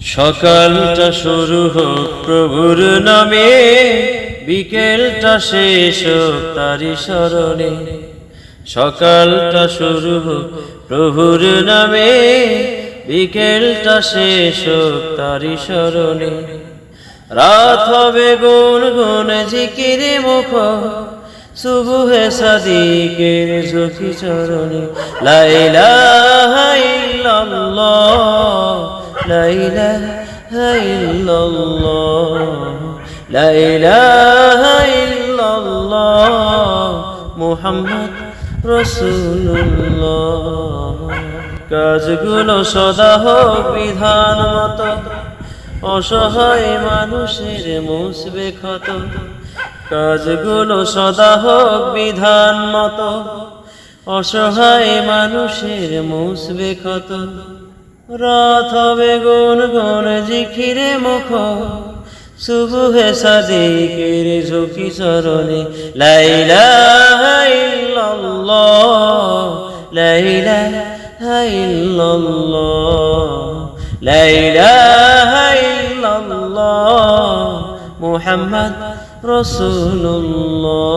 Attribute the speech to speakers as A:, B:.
A: সকালটা শুরু হোক প্রভুর নামে, বিকেলটা শেষ হোক তারি স্মরণে। সকালটা শুরু হোক প্রভুর নামে, বিকেলটা শেষ হোক তারি স্মরণে। রাত হবে গুন গুন জিকিরে মুখ, সুবুহে সাদিকের ঝুঁকি চরণে। লাইলা ইল্লাল্লাহ মুহাম্মদ রসুল্লাহ কাজগুলো সদা হোক বিধান মতো। অসহায় মানুষের মুসবে ক্ষত কাজগুলো সদা হোক বিধান মতো। অসহায় মানুষের মুসবে ক্ষত রাত হবে গুন গুন জিখিরে মুখ, সুবহে সাদিকের ঝুঁকি চরণে লাইলা ইল্লাল্লাহ লাইলা ইল্লাল্লাহ লাইলা ইল্লাল্লাহ, মুহাম্মদ রাসূলুল্লাহ।